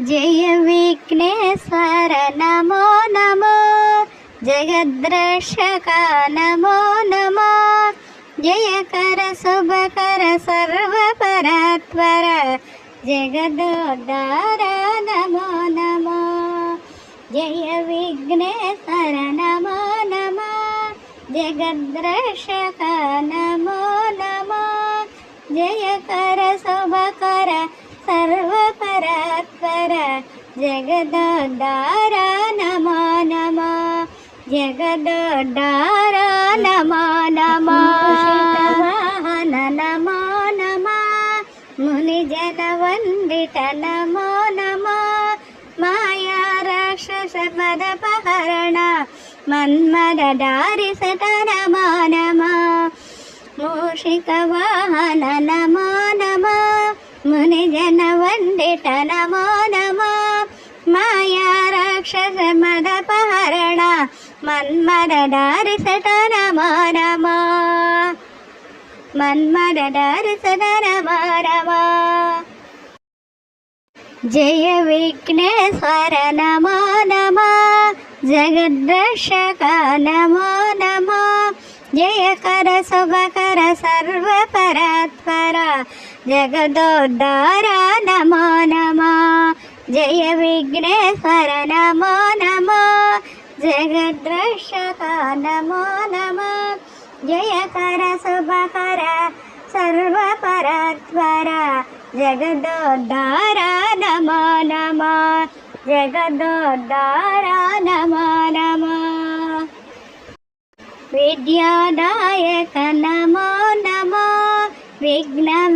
జయ విఘ్నేశ్వర నమో నమో జగద్రక్షక నమో నమో జయకర శుభకర సర్వపరాత్వర జగదోద్ధార నమో నమో జయ విఘ్నేశ్వర నమో నమో జగద్రక్షక నమో నమో జయకర శుభకర సర్వపరాత్వర జగదోద్ధార నమా నమో జగదోద్ధార నమా నమో. వాహన నమో నమో ముని జన వందిట నమో నమా. మాయా రాక్షస పద పహరణ మన్మద దారి సత నమా నమా. మూషిక వాహన నమో నమా ముని జన వందిట నమో రాక్షస మద పహరణ మన్మద దారి సత నమో నమో మన్మద దారి సత నమో జయ విఘ్నేశ్వర నమో నమో జగద్రక్షక నమో నమో జయకర శుభకర సర్వపరాత్పర జగదోద్ధార నమో నమో జయ విఘ్నేశ్వర నమో నమో జగద్రక్షక నమో నమో జయకర శుభకర సర్వపరాత్వర జగదోద్ధార నమో నమో జగదోద్ధార నమో నమో విద్యాదాయక నమో నమో విఘ్నం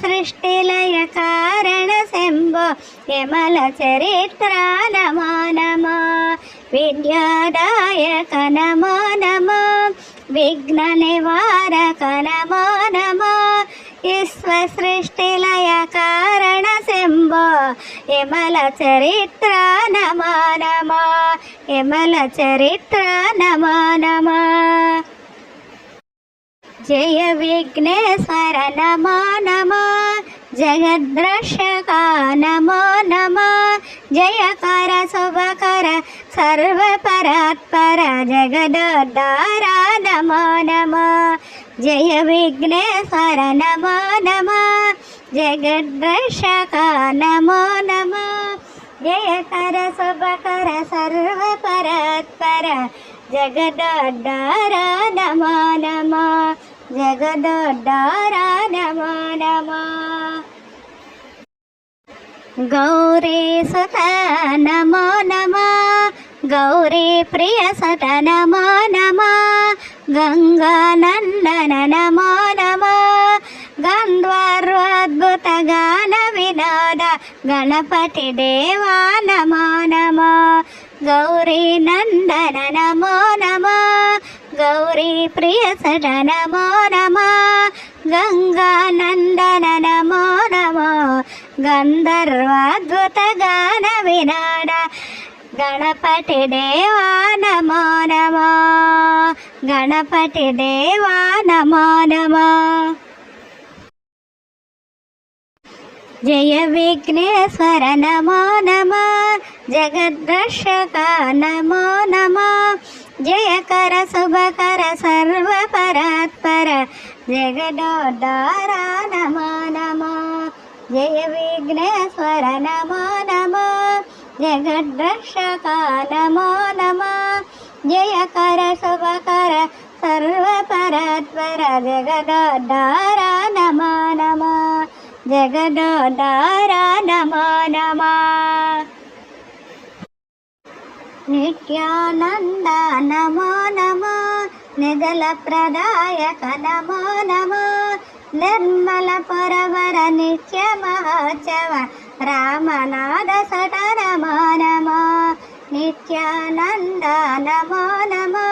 సృష్టిలయ కారణ శంభో యమల చరిత్ర నమో నమో విద్యాదాయక నమో నమో విఘ్న నివారక నమో నమో విశ్వ సృష్టిలయ కారణ శంభో యమల చరిత్ర నమో నమో యమల చరిత్ర నమో నమో జయ విఘ్నేశ్వర నమో నమో జగద్రక్షక నమో నమో జయకర శుభకర సర్వపరాత్పర జగదోద్ధార నమో నమో జయ విఘ్నేశ్వర నమో నమో జగద్రక్షక నమో నమో జయకర శుభకర సర్వపరాత్పర జగదోద్ధార నమో నమో జగదోద్ధార నమో నమో గౌరీ సుత నమో నమో గౌరీ ప్రియ సత నమో నమో గంగానందన నమో నమో గంధ్వర్వాద్భుత గాన వినోద గణపతి దేవా నమో నమో గౌరీ నందన నమో నమో గౌరీ ప్రియ సట నమో నమో. గంగానందన నమో నమో. గంధర్వాద్భుత గాన వినాడ గణపతి దేవా నమో నమో. గణపతి దేవా నమో నమో. జయ విఘ్నేశ్వర నమో నమ. జగద్రక్షక నమో నమ. జయకర శుభకర సర్వపరాత్పర జగదోద్ధార నమో నమో జయ విఘ్నేశ్వర నమో నమో జగద్రక్షక నమో నమో జయకర శుభకర సర్వపరాత్పర జగదోద్ధార నమో నమో జగదోద్ధార నమో నమో నిత్యానంద నమో నమో నిగల ప్రదాయక నమో నమో నిర్మల పురవర నిత్య మహోత్సవ రామనాథ సట నమో నమో నిత్యానంద నమో నమో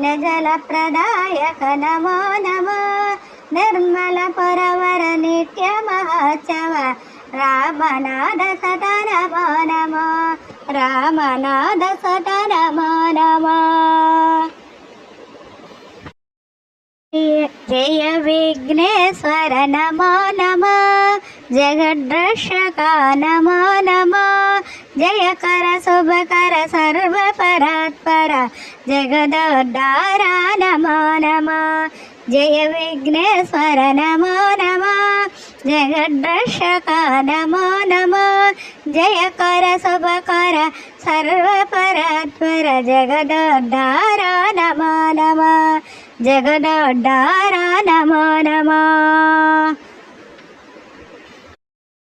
నిజల ప్రదాయక నమో నమో నిర్మల పురవర నిత్య మహోత్సవ రామనాథ సట నమో నమో రామనాథ సట నమో నమో జయ విఘ్నేశ్వర నమో నమ. జగద్రక్షక నమో నమ జయకర శుభకర సర్వపరాత్పర. జగదోద్ధార నమో నమ జయ విఘ్నేశ్వర నమో నమ జగద్రక్షక నమో నమ జయకర శుభకర సర్వపరాత్పర జగదోద్ధార నమో నమ జగదోద్ధార నమో నమ.